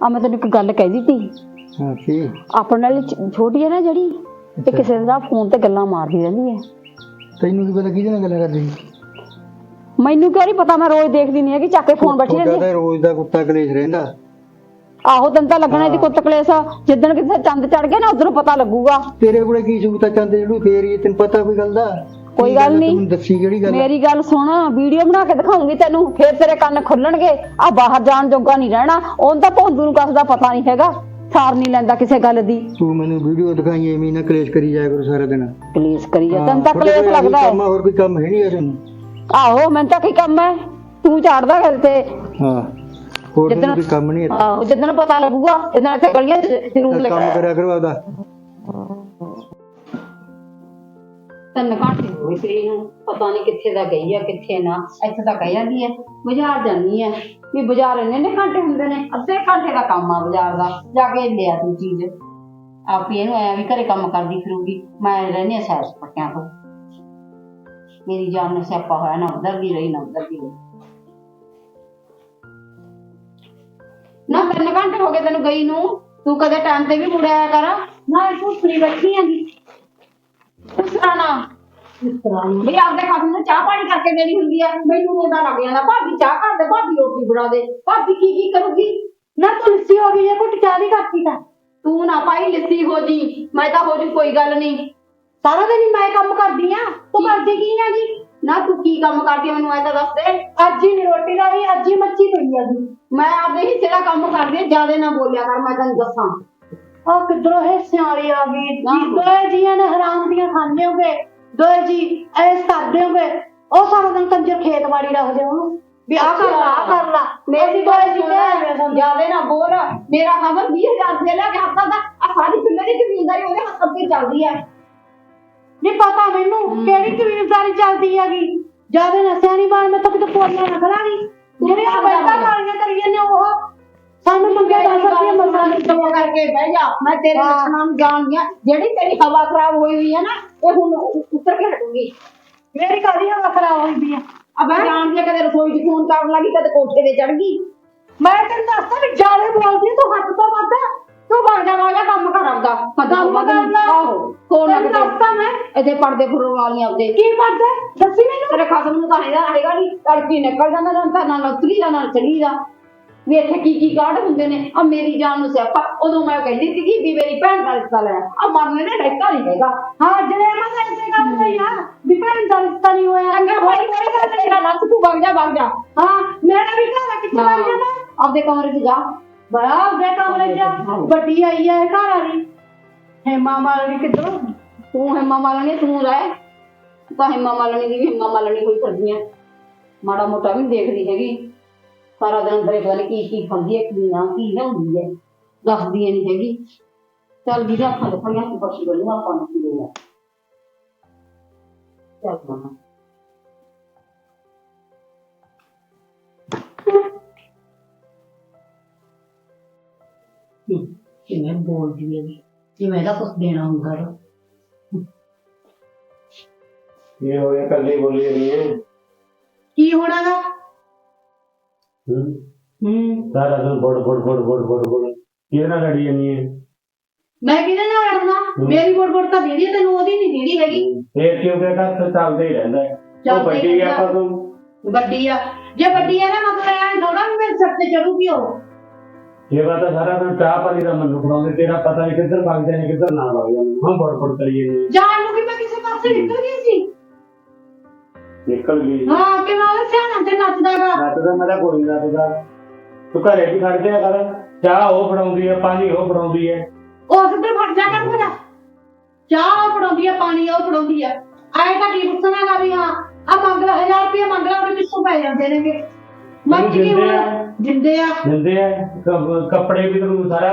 ਆ ਮੈਂ ਤੈਨੂੰ ਇੱਕ ਗੱਲ ਕਹਿ ਦਿੱਤੀ। ਹਾਂ ਕੀ? ਆਪਣੇ ਨਾਲ ਛੋਟੀ ਹੈ ਨਾ ਜਿਹੜੀ ਇਹ ਕਿਸੇ ਦਾ ਫੋਨ ਤੇ ਗੱਲਾਂ ਮਾਰਦੀ ਰਹਿੰਦੀ ਹੈ ਤੈਨੂੰ ਕੀ ਪਤਾ ਕਿਹਦੇ ਨਾਲ ਗੱਲ ਕਰਦੀ ਮੈਨੂੰ ਨਹੀਂ ਪਤਾ ਮੈਂ ਰੋਜ਼ ਦੇਖਦੀ ਨਹੀਂ ਹੈਗੀ ਚੱਕ ਕੇ ਫੋਨ ਬੈਠੀ ਰਹਿੰਦੀ ਤਾਂ ਰੋਜ਼ ਦਾ ਕੁੱਤਾ ਕਲੇਸ਼ ਰਹਿੰਦਾ। ਆਹੋ ਤੈਨੂੰ ਤਾਂ ਲੱਗਣਾ ਇਹਦੀ ਕੁੱਤ ਕਲੇਸ ਆ। ਜਿੱਦਣ ਕਿਸੇ ਚੰਦ ਚੜ ਗਿਆ ਨਾ ਉਧਰੋਂ ਪਤਾ ਲੱਗੂਗਾ। ਤੇਰੇ ਕੋਲੇ ਕੀ ਸੂਤਾ ਚੰਦ ਜਿਹੜੂ ਫੇਰ ਹੀ ਤੈਨੂੰ ਪਤਾ ਕੋਈ ਗੱਲ ਦਾ? ਕੋਈ ਗੱਲ ਨਹੀਂ। ਤੂੰ ਦੱਸੀ ਕਿਹੜੀ ਗੱਲ? ਮੇਰੀ ਗੱਲ ਸੁਣ ਵੀਡੀਓ ਬਣਾ ਕੇ ਦਿਖਾਉਂਗੀ ਤੈਨੂੰ ਫੇਰ ਤੇਰੇ ਕੰਨ ਖੁੱਲਣਗੇ। ਆ ਬਾਹਰ ਜਾਣ ਜੋਗਾ ਨਹੀਂ ਰਹਿਣਾ। ਉਹਨੂੰ ਤਾਂ ਭੌਂਦੂ ਨੂੰ ਦਾ ਪਤਾ ਨਹੀਂ ਹੈਗਾ। ਸਾਰ ਨਹੀਂ ਲੈਂਦਾ ਕਿਸੇ ਗੱਲ ਦੀ। ਤੂੰ ਮੈਨੂੰ ਵੀਡੀਓ ਦਿਖਾਈ ਐਵੇਂ ਨਾ ਕਲੇਸ਼ ਕਰੀ ਜਾਇਆ ਕਰੋ ਸਾਰਾ ਦਿਨ। ਕਲੇਸ਼ ਕਰੀ ਜਾ ਤੈਨੂੰ ਤਾਂ ਕਲੇਸ਼ ਲੱਗਦਾ ਹੈ। ਕੰਮ ਆ, ਹੋਰ ਕੋਈ ਕੰਮ ਹੈ ਨਹੀਂ ਯਾਰ ਤੈਨੂੰ ਆਹੋ ਮੈਨੂੰ ਤਾਂ ਕੀ ਕੰਮ ਹੈ। ਤੂੰ ਝਾੜਦਾ ਗੱਲ ਤੇ ਹਾਂ ਹੋਰ ਜਿੱਦਣ- ਤੈਨੂੰ ਕੋਈ ਕੰਮ ਨਹੀਂ ਹੈ। ਆਹੋ ਜਿੱਦਣ ਪਤਾ ਲੱਗੂਗਾ ਜਿੱਦਣ ਇੱਥੇ ਗਲੀਆਂ ਚ ਜ਼ਰੂਰ ਕੰਮ ਕਰਿਆ ਕਰੋ ਆਪਦਾ। ਤਿੰਨ ਘੰਟੇ ਹੋ ਗਏ ਤੇਰੀ ਨੂੰ, ਪਤਾ ਨਹੀਂ ਕਿੱਥੇ ਦਾ ਗਈ ਆ, ਕਿੱਥੇ ਨਾ, ਇੱਥੇ ਤਾਂ ਕਹਿ ਜਾਂਦੀ ਹੈ ਬਾਜ਼ਾਰ ਜਾਨੀ ਹੈ ਵੀ ਬਾਜ਼ਾਰ ਇੰਨੇ ਨੇ ਘੰਟੇ ਹੁੰਦੇ ਨੇ, ਅੱਧੇ ਘੰਟੇ ਦਾ ਕੰਮ ਆ ਬਾਜ਼ਾਰ ਦਾ, ਜਾ ਕੇ ਲਿਆ ਤੂੰ ਚੀਜ਼। ਆਪ ਹੀ ਇਹਨੂੰ ਆਇਆ ਵੀ ਘਰੇ ਕੰਮ ਕਰਦੀ ਫਿਰੂਗੀ, ਮੈਂ ਰਹਿੰਦੀ ਆ ਸੈਰ ਸਪਟਿਆਂ ਤੋਂ। ਮੇਰੀ ਜਾਨ ਨੂੰ ਸਿਆਪਾ ਹੋਇਆ ਨਾ ਉਧਰ ਦੀ ਰਹੀ, ਨਾ ਉਧਰ ਦੀ ਰਹੀ। ਨਾ ਤਿੰਨ ਘੰਟੇ ਹੋ ਗਏ ਤੈਨੂੰ ਗਈ ਨੂੰ, ਤੂੰ ਕਦੇ ਟਾਈਮ ਤੇ ਵੀ ਮੁੜਿਆ ਆਇਆ ਕਰ। ਨਾ ਤੂੰ ਫਰੀ ਬੈਠੀ ਆਂਗੀ ਉਸ ਤਰ੍ਹਾਂ ਨਾ। ਵੀ ਆਪਦੇ ਖਾਸ ਨੂੰ ਚਾਹ ਪਾਣੀ ਕਰਕੇ ਦੇਣੀ ਹੁੰਦੀ ਹੈ ਮੈਨੂੰ ਉਹਦਾ ਲੱਗ ਜਾਂਦਾ ਭਾਬੀ ਚਾਹ ਕਰ ਦੇ ਭਾਬੀ ਰੋਟੀ ਬਣਾ ਦੇ। ਭਾਬੀ ਕੀ ਕੀ ਕਰੂਗੀ? ਨਾ ਤੂੰ ਲੱਸੀ ਹੋ ਗਈ ਹੈ ਕੁੱਟ ਚਾਹ ਦੀ ਕਰਤੀ ਤਾਂ। ਤੂੰ ਨਾ ਪਾਈ ਲਿੱਸੀ ਹੋ ਜੀ। ਮੈਂ ਤਾਂ ਹੋ ਜੂ ਕੋਈ ਗੱਲ ਨਹੀਂ ਸਾਰਾ ਦਿਨ ਹੀ ਮੈਂ ਕੰਮ ਕਰਦੀ ਆ। ਤੂੰ ਕਰਦੀ ਕੀ ਆ ਜੀ? ਨਾ ਤੂੰ ਕੀ ਕੰਮ ਕਰਦੀ ਆ ਮੈਨੂੰ ਐ ਤਾਂ ਦੱਸ ਦੇ। ਅੱਜ ਹੀ ਨੀ ਰੋਟੀ ਦਾ ਵੀ ਅੱਜ ਹੀ ਮੱਛੀ ਪਈ ਆ ਜੀ। ਮੈਂ ਆਪਦੇ ਹਿੱਸੇ ਦਾ ਕੰਮ ਕਰਦੀ ਆ ਜਿਆਦੇ ਨਾ ਬੋਲਿਆ ਕਰ ਮੈਂ ਤੈਨੂੰ ਦੱਸਾਂ। ਆ ਕਿੱਧਰੋਂ ਇਹ ਸਿਆਣੀ ਆ ਗਈ ਨਾ। ਜੀ ਦੋਏ ਜੀਆਂ ਨੇ ਹਰਾਮ ਦੀਆਂ ਖਾਂਦੇ ਹੋਗੇ। ਦੋਏ ਜੀ ਐਸ ਕਰਦੇ ਹੋਗੇ। ਉਹ ਸਾਰਾ ਦਿਨ ਕੰਜਰ ਖੇਤਬਾੜੀ ਰੱਖਦੇ ਉਹਨੂੰ। ਵੀ ਆ ਕਰ ਲਾ ਆ ਕਰ ਲਾ। ਮੇਰੀ ਦੋਏ ਜੀ ਨੇ ਜਿਆਦੇ ਨਾ ਬੋਲ ਮੇਰਾ ਖਬਰ 20000 ਰੁਪਏ ਲੈ ਕੇ ਹੱਥਾਂ ਦਾ। ਆ ਸਾਰੀ ਦੀ ਜ਼ਮੀਨਦਾਰੀ ਉਹਦੇ ਹੱਥ ਤੇ ਚੱਲਦੀ ਹੈ ਨਹੀਂ ਪਤਾ ਮੈਨੂੰ ਕਿਹੜੀ ਕਬੀਲਦਾਰੀ ਚੱਲਦੀ ਹੈਗੀ। ਜ਼ਿਆਦਾ ਨਾ ਸਿਆਣੀ ਬਾਣ ਮੈਂ ਤਾਂ ਕਿਤੇ ਪੋਲੀਆਂ ਨਾ ਖਲਾਣੀ ਜਿਹੜੀਆਂ ਬੈਠਾ ਕਾਲੀਆਂ ਕਰੀ ਜਾਂਦੇ ਉਹ ਸਾਨੂੰ ਮੰਗੇ ਦੱਸ ਰੁਪਏ ਮਸਾ ਨਹੀਂ ਚੁੱਪ ਕਰਕੇ ਬਹਿ ਜਾ ਮੈਂ ਤੇਰੇ ਹਾਂ। ਲੱਛਣਾਂ ਨੂੰ ਜਾਣਦੀ ਹਾਂ। ਜਿਹੜੀ ਤੇਰੀ ਹਵਾ ਖਰਾਬ ਹੋਈ ਹੋਈ ਹੈ ਨਾ ਇਹ ਹੁਣ ਉ- ਉੱਤਰ ਕੇ ਹਟੂਗੀ। ਮੇਰੀ ਕਾਹਦੀ ਹਵਾ ਖਰਾਬ ਹੋਈ ਪਈ ਆ? ਅਬੇ ਜਾਣਦੀ ਹਾਂ ਕਦੇ ਰਸੋਈ 'ਚ ਫੋਨ ਕਰਨ ਲੱਗੀ ਕਦੇ ਕੋਠੇ ਤੇ ਚੜ ਗਈ। ਮੈਂ ਤੈਨੂੰ ਦੱਸਦਾ ਵੀ ਜਾਲੇ ਬੋਲਦੀ ਆ, ਤੂੰ ਹੱਥ ਤੋਂ ਵੱਧ ਆ। ਤੂੰ ਬਣ ਜਾ ਵਾਲਾ ਕੰਮ ਕਰ ਆਪਦਾ ਕੰਮ ਕਰਨਾ। ਆਹੋ ਕੋਣ ਤੈਨੂੰ ਦੱਸਦਾ ਮੈਂ। ਇਹਦੇ ਪਰਦੇ ਫੁਰਨ ਵਾਲੀਆਂ ਉਹਦੇ। ਕੀ ਪੜਦਾ ਦੱਸੀ ਮੈਨੂੰ। ਤੇਰੇ ਖਸਮ ਨੂੰ ਤਾਂ ਹੈਗਾ ਹੈਗਾ ਨਹੀਂ ਤੜਕੀ ਨਿਕਲ ਜਾਂਦਾ ਨਾ ਤਾਂ ਨਾ ਉਤਰੀ ਦਾ ਨਾ ਚੜੀ ਦਾ। ਵੀ ਇੱਥੇ ਕੀ ਕੀ ਕਾਢ ਹੁੰਦੇ ਨੇ? ਆ ਮੇਰੀ ਜਾਨ ਨੂੰ ਸਿਆਪਾ। ਉਦੋਂ ਮੈਂ ਕਹਿੰਦੀ ਸੀਗੀ ਵੀ ਮੇਰੀ ਭੈਣ ਦਾ ਰਿਸ਼ਤਾ ਲੈਣਾ। ਆ ਮਰਨੇ ਨੇ ਡੈਕਾ ਨਹੀਂ ਹੈਗਾ। ਹਾਂ ਜਿਹੜੇ ਮੈਂ ਤਾਂ ਇਸੇ ਗੱਲ ਨਹੀਂ ਆ ਵੀ ਭੈਣ ਦਾ ਰਿਸ਼ਤਾ ਨਹੀਂ ਹੋਇਆ। ਅੰਗਾ ਭਾਈ ਕੋਈ ਗੱਲ ਨਹੀਂ। ਨਾ ਨੱਸ ਤੂੰ ਵਗ ਜਾ ਵਗ ਜਾ। ਹਾਂ ਮੇਰਾ ਵੀ ਘਰ ਆ, ਕਿੱਥੇ ਵਗ ਜਾਣਾ। ਆਪਦੇ ਕਮਰੇ 'ਚ ਜਾ। ਬੜਾ ਉਹਦੇ ਕਮਰੇ ਚ ਵੱਡੀ ਆਈ ਹੈ ਘਰ ਵਾਲੀ। ਹੇਮਾ ਮਾਲਣੀ ਕਿੱਧਰੋਂ? ਤੂੰ ਹਿੰਮਾ ਮਾਲਣੀ ਤੂੰ ਰਹਿ। ਤੂੰ ਤਾਂ ਹਿੰਮਾ ਮਾਲਣੀ ਦੀ ਵੀ ਹਿੰਮਾ ਮਾਲਣੀ ਕੋਈ ਕਰਦੀ ਆ। ਮਾੜਾ ਮੋਟਾ ਵੀ ਨੀ ਦੇਖਦੀ ਹੈਗੀ। ਸਾਰਾ ਦਿਨ ਅੰਦਰੇ ਪਤਾ ਨੀ ਕੀ ਕੀ ਖਾਂਦੀ ਹੈ ਕੀ ਨਾ ਕੀ ਲਿਆਉਂਦੀ ਹੈ ਦੱਸਦੀ ਨਹੀਂ ਹੈਗੀ। ਚੱਲ ਜਿਹਦਾ ਅੱਖਾਂ ਦਿਖਣੀਆਂ ਤੂੰ ਬਖਸ਼ ਗਈ ਆਪਾਂ ਨੂੰ ਕੀ ਦੇਣਾ ਚੱਲ ਮਾਮਾ। ਕਿਵੇਂ ਬੋਲਦੀ ਹੈ ਜਿਵੇਂ ਦਾ ਕੁਝ ਦੇਣਾ ਹੁੰਦਾ ਹੈ ਇਹ ਹੋਇਆ ਕੱਲੀ ਬੋਲੀ ਨਹੀਂ ਹੈ। ਕੀ ਹੋਣਾਗਾ ਹੂੰ। ਸਾਰਾ ਦਿਨ ਬੜ ਬੜ ਬੜ ਬੜ ਬੜ ਬੜ। ਇਹ ਨਾ ਲੜੀ ਨਹੀਂ ਹੈ ਮੈਂ ਕਿਹਦੇ ਨਾਲ ਲੜਨਾ? ਮੇਰੀ ਬੋੜ ਬੋੜ ਤਾਂ ਦੀਦੀ ਤੈਨੂੰ ਉਹਦੀ ਨਹੀਂ ਦੀਦੀ ਹੈਗੀ। ਫੇਰ ਕਿਉਂਕਿ ਘਰ ਚੱਲਦਾ ਹੀ ਰਹਿੰਦਾ ਹੈ। ਉਹ ਚੱਲਦਾ ਹੀ ਵੱਡੀ ਰਹਿੰਦਾ। ਆਪਾਂ ਤੋਂ ਵੱਡੀ ਆ। ਜੇ ਵੱਡੀ ਆ ਨਾ ਮਤਲਬ ਐ ਥੋੜਾ ਵੀ ਮੇਰੇ ਸਿਰ ਤੇ ਚੜੂਗੀ ਉਹ। ਇਹ ਵਾਰ ਤਾਂ ਸਾਰਾ ਦਿਨ ਚਾਹ ਪਾਣੀ ਦਾ ਮੈਨੂੰ ਫੜਾਉਂਦੇ ਤੇਰਾ ਪਤਾ ਨਹੀਂ ਕਿੱਧਰ ਭੱਜ ਜਾਣੇ ਕਿੱਧਰ ਨਾ ਭੱਜ ਜਾਣੇ ਹਾਂ ਬੜ ਬੜ ਕਰੀਏ ਨਹੀਂ ਜਾਣ ਨੂੰ ਕਿ ਮੈਂ ਕਿਸੇ ਪਾਸੇ ਨਿਕਲ ਗਈ ਸੀ। ਨਿਕਲ ਗਈ। ਹਾਂ ਕਿ ਮੈਂ ਉਹਦੇ ਸਿਆਣਾ ਤੇ ਨੱਚਦਾਗਾ ਨੱਤ ਤਾਂ ਮੇਰਾ ਕੋਈ ਨਾ ਨੱਚਦਾ ਤੂੰ ਘਰੇ ਵੀ ਖੜ ਜਾ ਕਰ। ਚਾਹ ਉਹ ਫੜਾਉਂਦੀ ਹੈ ਪਾਣੀ ਉਹ ਫੜਾਉਂਦੀ ਹੈ ਉਸ ਤੇ ਫੜ ਜਾ ਕਰ ਮੇਰਾ ਚਾਹ ਉਹ ਫੜਾਉਂਦੀ ਆ ਪਾਣੀ ਉਹ ਫੜਾਉਂਦੀ ਆ। ਐ ਤਾਂ ਕੀ ਪੁੱਛਣਾਗਾ ਵੀ ਹਾਂ ਆ ਮੰਗ ਲੈ 1000 ਰੁਪਏ ਮੰਗ ਲੈ ਉਹਦੇ ਪਿੱਛੋਂ ਪੈ ਜਾਂਦੇ ਨੇਗੇ। ਮੱਚ ਕੀ ਦਿੰਦੇ ਹੁਣ ਆ। ਦਿੰਦੇ ਆ। ਦਿੰਦੇ ਆ। ਕ- ਕੱਪੜੇ ਵੀ ਤੈਨੂੰ ਸਾਰਾ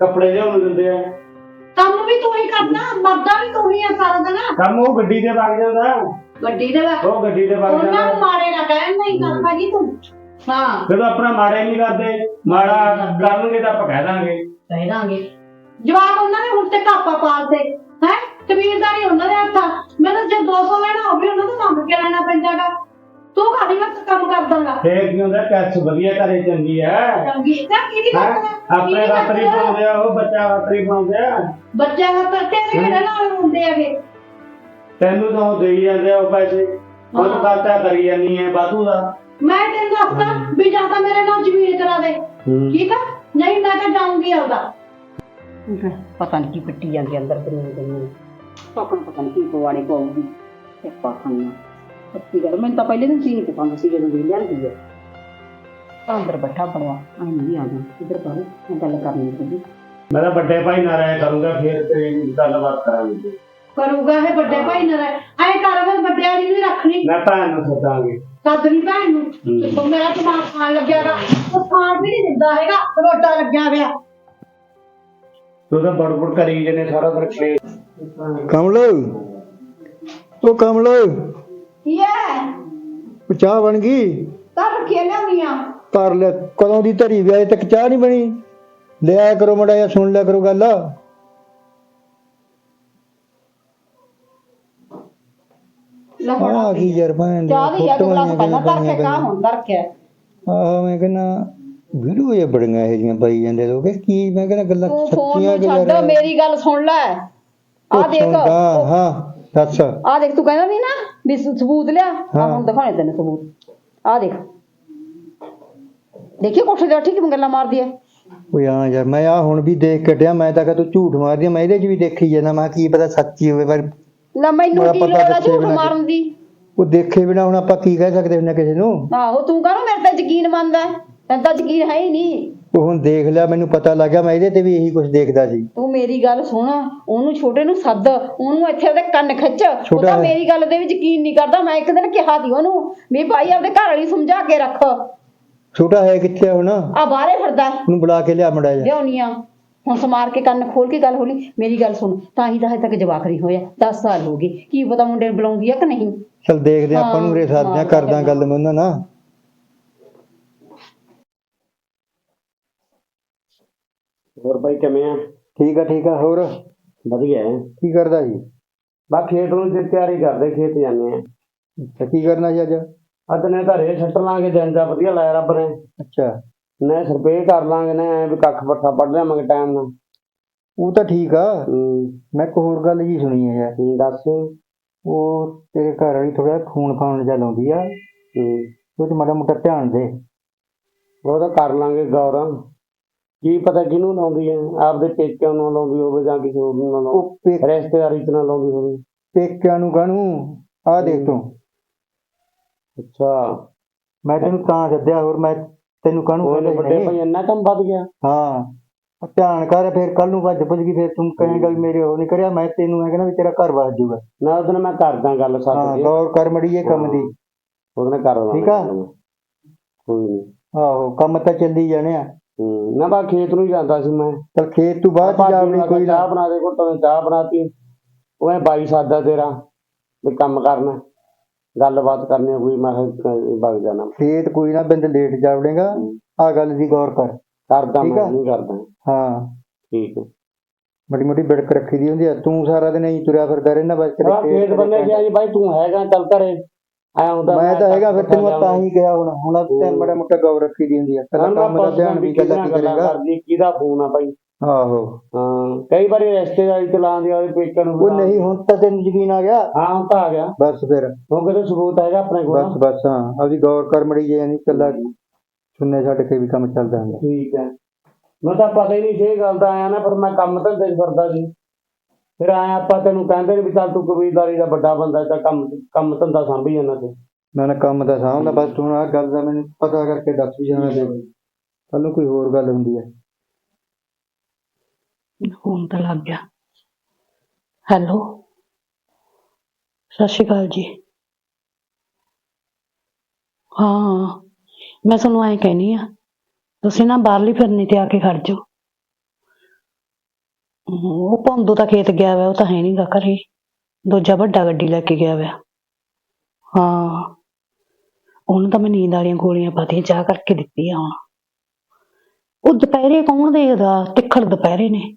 ਕੱਪੜੇ ਲਿਆਉਣ ਦਿੰਦੇ ਆ। ਕੰਮ ਵੀ ਤੂੰ ਹੀ ਕਰਨਾ ਮਰਦਾ ਵੀ ਤੂੰ ਹੀ ਆ ਸਾਰਾ ਦਿਨ। ਕੰਮ ਉਹ ਗੱਡੀ ਤੇ ਵਗ ਜਾਂਦਾ ਵੱਡੀ ਦੇ ਵਾ ਉਹ ਗੱਡੀ ਤੇ ਵਗ ਉਹਨਾਂ ਜਾਂਦਾ ਨੂੰ ਮਾਰੇ ਨਾ ਕਹਿਣ ਨਹੀਂ ਕਰਦਾ ਜੀ ਤੂੰ ਹਾਂ। ਜਦੋਂ ਆਪਣਾ ਮਾੜਾ ਹੀ ਨਹੀਂ ਕਰਦੇ ਮਾੜਾ ਕਰਨਗੇ ਤਾਂ ਆਪਾਂ ਕਹਿ ਦਾਂਗੇ। ਕਹਿ ਦਾਂਗੇ। ਜਵਾਬ ਉਹਨਾਂ ਨੇ ਹੁਣ ਤੇ ਕਾਪਾ ਪਾਲਤੇ ਹੈ? ਕਬੀਰਦਾਰੀ ਉਹਨਾਂ ਦੇ ਹੱਥਾਂ। ਮੈਂ ਤਾਂ ਜੇ 200 ਲੈਣਾ ਹੋਵੇ ਉਹਨਾਂ ਤੋਂ ਮੰਗ ਕੇ ਲੈਣਾ ਪੈਂਦਾਗਾ ਤੂੰ ਘਾੜੀ ਵਕਤ ਕੰਮ ਕਰਦਾਗਾ ਫੇਰ ਕੀ ਹੁੰਦਾ ਕੱਚ ਵਧੀਆ ਘਰੇ ਚੰਗੀ ਐ। ਚੰਗੀ ਤਾਂ ਕਿਹਦੀ ਹੈਂ? ਕਰਦਾ ਆਪਣੇ ਵਾਤਰੀ ਪਾਉਂਦੇ ਆ ਉਹ ਬੱਚਾ ਵਾਤਰੀ ਪਾਉਂਦੇ ਆ। ਬੱਚਾ ਦਾ ਤੇਰੇ ਕਿਹੜੇ ਨਾਲ ਹੁੰਦੇ ਹੈਗੇ। ਤੈਨੂੰ ਤਾਂ ਉਹ ਦੇਈ ਜਾਂਦੇ ਆ ਉਹ ਪੈਸੇ। ਉਹ ਹਾਂ। ਖਰਚਾ ਕਰੀ ਜਾਂਦੀ ਐ ਬਾਤੂ ਦਾ। ਮੈਂ ਤੈਨੂੰ ਦੱਸਦਾ ਵੀ ਜਾਂ ਤਾਂ ਮੇਰੇ ਨਾਲ ਜ਼ਮੀਨ ਕਰਾ ਦੇ। ਠੀਕ ਆ? ਨਹੀਂ ਮੈਂ ਤਾਂ ਜਾਊਂਗੀ ਆਉਦਾ ਪਤਾ ਨਹੀਂ ਕੀ ਪਿੱਟੀ ਜਾਂਦੀ ਅੰਦਰ ਬਣੀ ਗਈ ਪਾਪਾ ਨੂੰ ਪਤਾ ਨਹੀਂ ਕੀ ਪਵਾੜੀ ਪਾਉਗੀ ਤੇ ਨੂੰ ਸੱਚੀ ਗੱਲ ਮੈਨੂੰ ਤਾਂ ਪਹਿਲੇ ਦਿਨ ਸੀ ਨਹੀਂ ਪਸੰਦ ਸੀ ਜਦੋਂ ਦੀ ਲਿਆਂਦੀ ਹੈ ਤਾਂ ਅੰਦਰ ਬੈਠਾ ਪੜਿਆ ਆਈ ਨਹੀਂ ਆ ਜਾ ਇਧਰ ਕਰ ਮੈਂ ਗੱਲ ਕਰਨੀ ਸੀ ਮੈਂ ਤਾਂ ਵੱਡੇ ਭਾਈ ਨਾਲ ਰਾਇ ਕਰੂੰਗਾ ਫੇਰ ਤੇ ਗੱਲਬਾਤ ਕਰਾਂਗੇ। ਕਰੂਗਾ ਇਹ ਵੱਡੇ ਭਾਈ ਨਾਲ ਐ ਕਰ ਫਿਰ ਵੱਡੇ ਵਾਲੀ ਨੂੰ ਹੀ ਰੱਖਣੀ। ਮੈਂ ਭੈਣ ਨੂੰ ਸੱਦਾਂਗੇ। ਸੱਦਣੀ ਭੈਣ ਨੂੰ। ਤੇ ਤੂੰ ਮੇਰਾ ਦਿਮਾਗ ਖਾਣ ਲੱਗਿਆਗਾ ਉਹ ਖਾਣ ਵੀ ਨਹੀਂ ਦਿੰਦਾ ਹੈਗਾ ਰੋਟਾ ਲੱਗਿਆ ਪਿਆ ਤੂੰ ਤਾਂ ਕਰੀ ਜਨੇ ਸਾਰਾ ਫਿਰ ਕਮਲ। ਉਹ ਕਮਲ। ਉਹ ਚਾਹ ਬਣ ਗਈ? ਤਾਂ ਖੇਲਿਆ ਮੀਆਂ ਕਰ ਲੈ ਕਦੋਂ ਦੀ ਧਰੀ ਵੀ ਅਜੇ ਤੱਕ ਚਾਹ ਨਹੀਂ ਬਣੀ? ਲਿਆ ਕਰੋ ਮੜਾ ਜਾਂ ਸੁਣ ਲਿਆ ਕਰੋ ਗੱਲ। ਲੈ ਹੁਣ ਆ ਕੀ ਯਾਰ ਭੈਣ ਚਾਹ ਦੀ ਯਾਦ ਗਲਾਸ ਪਹਿਲਾਂ ਧਰ ਕੇ ਕਾ ਆਹ ਹੁਣ ਧਰ ਕੇ? ਮੈਂ ਕਹਿੰਦਾ ਵੀਡੀਓ ਇਹ ਬੜੀਆਂ ਇਹ ਜੀਆਂ ਪਾਈ ਜਾਂਦੇ ਲੋਕ ਇਹ ਕੀ ਮੈਂ ਕਹਿੰਦਾ ਗੱਲਾਂ ਤੂੰ ਫੋਨ ਸੱਚੀਆਂ ਨੂੰ ਕਿ ਛੱਡ ਯਾਰ ਮੇਰੀ ਗੱਲ ਸੁਣ ਲੈ। ਆ ਦੇਖ। ਹਾਂ। ਦੱਸ ਆ ਦੇਖ ਤੂੰ ਕਹਿੰਦਾ ਨਹੀਂ ਨਾ ਵੀ ਸ- ਸਬੂਤ ਲਿਆ? ਆ ਹਾਂ। ਹੁਣ ਦਿਖਾਣੇ ਤੈਨੂੰ ਸਬੂਤ। ਆ ਦੇਖ। ਦੇਖਿਓ ਕੋਠੇ ਤੇ ਉੱਠੀ ਕਿਵੇਂ ਗੱਲਾਂ ਮਾਰਦੀ ਐ। ਓਏ ਹਾਂ ਯਾਰ ਮੈਂ ਆ ਹੁਣ ਵੀ ਦੇਖ ਕੱਟਿਆ ਮੈਂ ਤਾਂ ਕਹ ਤੂੰ ਝੂਠ ਮਾਰਦੀ ਆ, ਮੈਂ ਇਹਦੇ 'ਚ ਵੀ ਦੇਖੀ ਜਾਂਦਾ ਮੈਂ ਕੀ ਪਤਾ ਸੱਚੀ ਹੋਵੇ ਪਰ ਲੈ ਮੈਨੂੰ ਮੇਰਾ ਕੀ ਪਤਾ ਲੋੜ ਝੂਠ ਮਾਰਨ ਦੀ? ਉਹ ਦੇਖੇ ਬਿਨਾ ਹੁਣ ਆਪਾਂ ਕੀ ਕਹਿ ਸਕਦੇ ਹੁੰਦੇ ਕਿਸੇ ਨੂੰ? ਆਹੋ ਤੂੰ ਕਹੋ ਮੇਰੇ ਤੇ ਯਕੀਨ ਮੰਨਦਾ? ਤੈਨੂੰ ਤਾਂ ਯਕੀਨ ਹੈ ਹੀ ਨਹੀਂ। ਉਹ ਹੁਣ ਦੇਖ ਲਿਆ ਮੈਨੂੰ ਪਤਾ ਲੱਗਾ ਮੈਂ ਇਹਦੇ ਤੇ ਵੀ ਇਹੀ ਕੁਝ ਦੇਖਦਾ ਸੀ। ਤੂੰ ਮੇਰੀ ਗੱਲ ਸੁਣ ਉਹਨੂੰ ਛੋਟੇ ਨੂੰ ਸੱਦ ਉਹਨੂੰ ਇੱਥੇ ਉਹਦੇ ਕੰਨ ਖਿੱਚ। ਉਹ ਛੋਟਾ ਤਾਂ ਹੈ। ਮੇਰੀ ਗੱਲ ਦੇ ਵਿੱਚ ਯਕੀਨ ਨਹੀਂ ਕਰਦਾ ਮੈਂ ਇੱਕ ਦਿਨ ਕਿਹਾ ਸੀ ਉਹਨੂੰ ਵੀ ਭਾਈ ਆਪਦੇ ਘਰ ਵਾਲੀ ਸਮਝਾ ਕੇ ਰੱਖ। ਛੋਟਾ ਹੈ ਕਿੱਥੇ ਆ ਹੁਣ? ਆ ਬਾਹਰੇ ਫਿਰਦਾ ਹੈ। ਉਹਨੂੰ ਬੁਲਾ ਕੇ ਲਿਆ ਮੜਾ ਜਾ ਲਿਆਉਣੀ ਆ। ਹੁਣ ਸਮਾਰ ਕੇ ਕੰਨ ਖੋਲ ਕੇ ਗੱਲ ਹੋਲੀ ਮੇਰੀ ਗੱਲ ਸੁਣ ਤਾਂ ਹੀ ਤਾਂ ਹਜੇ ਤੱਕ ਜਵਾਕ ਨਹੀਂ ਹੋਇਆ। 10 ਸਾਲ ਹੋ ਗਏ। ਕੀ ਪਤਾ ਮੁੰਡੇ ਨੂੰ ਬੁਲਾਉਂਦੀ ਆ ਕਿ ਨਹੀਂ? ਚਲ ਦੇਖਦੇ ਹਾਂ ਆਪਾਂ ਨੂੰ ਰੇ ਸਾਧਿਆਂ ਹਾਂ, ਕਰਦਾ ਗੱਲ ਮੈਂ ਉਹਨਾਂ ਨਾਲ। ਹੋਰ ਭਾਈ ਕਿਵੇਂ ਆ? ਠੀਕ ਆ ਠੀਕ ਆ ਹੋਰ? ਵਧੀਆ। ਹੈ ਕੀ ਕਰਦਾ ਜੀ? ਬਾ ਖੇਤ ਨੂੰ ਤੇ ਤਿਆਰੀ ਕਰਦੇ ਖੇਤ ਜਾਂਦੇ ਆ। ਅੱਛਾ ਕੀ ਕਰਨਾ ਸੀ ਅੱਜ? ਅੱਜ ਨੇ ਘਰੇ ਛੱਟ ਲਾਂਗੇ ਦਾ ਵਧੀਆ ਲਾਇਆ ਰੱਬ ਨੇ। ਅੱਛਾ। ਨੇ ਸਰਪੇ ਕਰ ਲਾਂਗੇ ਨੇ ਐਂ ਵੀ ਕੱਖ ਪੱਠਾ ਪੜ ਲਿਆਵਾਂਗੇ ਟਾਈਮ ਨਾਲ। ਉਹ ਤਾਂ ਠੀਕ ਆ। ਹੂੰ। ਮੈਂ ਇੱਕ ਹੋਰ ਗੱਲ ਜੀ ਸੁਣੀ ਹੈ। ਯਾਰ ਹੂੰ, ਦੱਸ। ਉਹ ਤੇਰੇ ਘਰ ਵਾਲੀ ਥੋੜਾ ਖੂਨ ਖਾਣ ਜਾ ਲਾਉਂਦੀ ਆ। ਹੂੰ। ਉਹ ਤੇ ਮਾੜਾ ਮੋਟਾ ਧਿਆਨ ਦੇ। ਉਹ ਤਾਂ ਕਰ ਲਾਂਗੇ ਗੌਰ। ਕੀ ਪਤਾ ਕਿਹਨੂੰ ਲਾਉਂਦੀ ਹੈ ਆਪਦੇ ਪੇਕਿਆਂ ਨੂੰ ਲਾਉਂਦੀ ਹੋਵੇ ਜਾਂ ਕਿਸੇ ਹੋਰ ਨੂੰ ਨਾ ਲਾਉਂਦੀ ਉਹ ਪੇ- ਰਿਸ਼ਤੇਦਾਰੀ ਚ ਨਾ ਲਾਉਂਦੀ ਹੋਵੇ। ਪੇਕਿਆਂ ਨੂੰ ਕਾਹਨੂੰ ਆ ਦੇਖ ਤੂੰ। ਅੱਛਾ। ਮੈਂ ਤੈਨੂੰ ਤਾਂ ਸੱਦਿਆ ਹੋਰ ਮੈਂ ਤੈਨੂੰ ਕਾਹਨੂੰ ਉਹਨੇ ਵੱਡੇ ਭਾਈ ਇੰਨਾ ਕੰਮ ਵੱਧ ਗਿਆ। ਹਾਂ। ਧਿਆਨ ਕਰ ਫਿਰ ਕੱਲ ਨੂੰ ਭੱਜ ਭੁੱਜ ਗਈ ਫਿਰ ਤੂੰ ਕਹੇਂਗਾ ਵੀ ਮੇਰੇ ਉਹ ਨਹੀਂ ਕਰਿਆ ਮੈਂ ਤੈਨੂੰ ਮੈਂ ਕਹਿੰਦਾ ਵੀ ਤੇਰਾ ਘਰ ਵਸ ਜਾਊਗਾ ਨਾ ਉਹਦੇ ਨਾਲ ਮੈਂ ਕਰਦਾ ਗੱਲ ਹਾਂ ਸੱਚ ਦੀ। ਗੌਰ ਕਰ ਮੜੀ ਇਹ ਕੰਮ ਦੀ। ਉਹਦੇ ਨਾਲ ਕਰ ਠੀਕ ਆ? ਕੋਈ ਨਹੀਂ ਆਹੋ ਕੰਮ ਤਾਂ ਚੱਲੀ ਜਾਣੇ ਆ। ਹੂੰ ਨਾ ਬਾ ਖੇਤ ਨੂੰ ਹੀ ਜਾਂਦਾ ਸੀ ਮੈਂ। ਚਲ ਖੇਤ ਤੂੰ ਬਾਅਦ ਚ ਜਾਵੜੀ ਨੂੰ ਕੋਈ ਚਾਹ ਬਣਾ ਦੇ ਘੁੱਟਾਂ ਨੇ ਚਾਹ ਬਣਾਤੀ। ਉਹ ਐ ਬਾਈ ਸਾਦਾ ਤੇਰਾ ਵੀ ਕੰਮ ਕਰਨਾ। ਗੱਲਬਾਤ ਕਰਨੀ ਆ ਕੋਈ ਮੈਂ ਕਿਹਾ ਵਗ ਜਾਣਾ। ਖੇਤ ਕੋਈ ਨਾ ਬਿੰਦ ਲੇਟ ਜਾਵੜੇਗਾ ਆ ਗੱਲ ਦੀ ਗੌਰ ਕਰ। ਕਰਦਾ ਠੀਕ ਮੈਂ ਆ? ਨਹੀਂ ਕਰਦਾ। ਹਾਂ। ਠੀਕ ਹੈ ਮੜੀ ਮੋਟੀ ਬਿੜਕ ਰੱਖੀ ਦੀ ਹੁੰਦੀ ਆ। ਤੂੰ ਸਾਰਾ ਦਿਨ ਐਂ ਤੁਰਿਆ ਫਿਰਦਾ ਰਹਿਣਾ ਬਸ ਆ ਖੇਤ ਬੰਨੇ ਗਿਆ ਜੀ ਬਾਈ ਤੂੰ ਹੈਗਾ ਚੱਲ ਘਰੇ। ਆਇਆ ਹੁੰਦਾ ਮੈਂ ਤਾਂ ਹੈਗਾ ਫਿਰ ਤੈਨੂੰ ਮੈਂ ਤਾਂ ਹੀ ਕਿਹਾ ਹੁਣ ਹੁਣ ਤੇ ਮੜਾ ਮੋਟਾ ਗੌਰ ਰੱਖੀ ਦੀ ਹੁੰਦੀ ਆ ਪਹਿਲਾਂ ਕੰਮ ਦਾ ਧਿਆਨ ਵੀ ਕੱਲਾ ਕੀ ਕਰੇਗਾ ਕਰਦੀ ਕਿਹਦਾ ਫੋਨ ਆ ਭਾਈ ਆਹੋ। ਹਾਂ ਕਈ ਵਾਰੀ ਰਿਸ਼ਤੇਦਾਰੀ ਚ ਲਾਉਂਦੇ ਆ ਪੇਕੇ ਨੂੰ ਉਹ ਨਹੀਂ ਹੁਣ ਤਾਂ ਤੈਨੂੰ ਯਕੀਨ ਆ ਗਿਆ? ਹਾਂ ਹੁਣ ਤਾਂ ਆ ਗਿਆ। ਬਸ ਫਿਰ। ਉਹ ਕਿਤੇ ਸਬੂਤ ਹੈਗਾ ਆਪਣੇ ਕੋਲ? ਬਸ ਬਸ ਹਾਂ। ਆਪਦੀ ਗੌਰ ਕਰ ਮੜੀ ਜੇ ਨਹੀਂ ਕੱਲਾ ਸੁਣਨੇ ਛੱਡ ਕੇ ਵੀ ਕੰਮ ਚੱਲਦਾ ਹੁੰਦਾ। ਠੀਕ ਹੈ। ਮੈਂ ਤਾਂ ਪਤਾ ਹੀ ਨਹੀਂ ਸੀ ਗੱਲ ਦਾ ਆਇਆ ਨਾ ਪਰ ਮੈਂ ਕੰਮ ਧੰਦੇ 'ਚ ਫਿਰਦਾ ਸੀ। ਫਿਰ ਆਇਆ ਆਪਾਂ ਤੈਨੂੰ ਕਹਿੰਦੇ ਨੇ ਵੀ ਚੱਲ ਤੂੰ ਕਬੀਲਦਾਰੀ ਦਾ ਵੱਡਾ ਬੰਦਾ ਤਾਂ ਕੰਮ ਕੰਮ ਧੰਦਾ ਸੰਭੀ ਜਾਂਦਾ ਤੇ। ਮੈਂ ਨਾ ਕੰਮ ਦਾ ਸਾਹਮਣਾ ਬਸ ਤੂੰ ਆ ਗੱਲ ਦਾ ਮੈਨੂੰ ਪਤਾ ਕਰਕੇ ਦੱਸ ਵੀ ਜਾਣਾ ਦੇ ਕੱਲ ਨੂੰ ਕੋਈ ਹੋਰ ਗੱਲ ਹੁੰਦੀ ਹੈ। ਫੋਨ ਤਾਂ ਲੱਗ ਗਿਆ। ਹੈਲੋ ਸਤਿ ਸ਼੍ਰੀ ਅਕਾਲ ਜੀ। ਹਾਂ ਮੈਂ ਤੁਹਾਨੂੰ ਐਂ ਕਹਿਨੀ ਆ ਤੁਸੀਂ ਨਾ ਬਾਹਰਲੀ ਫਿਰਨੀ ਤੇ ਆ ਕੇ ਖੜ ਜਾਓ। ਹਮ, ਉਹ ਭੰਦੂ ਤਾਂ ਖੇਤ ਗਿਆ ਵਾ ਉਹ ਤਾਂ ਹੈ ਨਹੀਂਗਾ ਘਰੇ। ਦੂਜਾ ਵੱਡਾ ਗੱਡੀ ਲੈ ਕੇ ਗਿਆ ਵਾ ਹਾਂ। ਉਹਨੂੰ ਤਾਂ ਮੈਂ ਨੀਂਦ ਵਾਲੀਆਂ ਗੋਲੀਆਂ ਪਾਤੀਆਂ ਚਾਹ ਕਰਕੇ ਦਿੱਤੀ ਆ ਹੁਣ। ਉਹ ਦੁਪਹਿਰੇ ਕੌਣ ਦੇਖਦਾ? ਤਿੱਖੜ ਦੁਪਹਿਰੇ ਨੇ।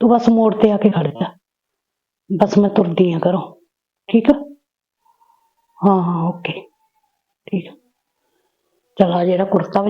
ਤੂੰ ਬਸ ਮੋੜ ਤੇ ਆ ਕੇ ਖੜ ਜਾ। ਬਸ ਮੈਂ ਤੁਰਦੀ ਆ ਘਰੋਂ। ਠੀਕ ਆ? ਹਾਂ ਹਾਂ ਓਕੇ। ਠੀਕ ਆ। ਚਲ ਆ ਜਿਹੜਾ ਕੁੜਤਾ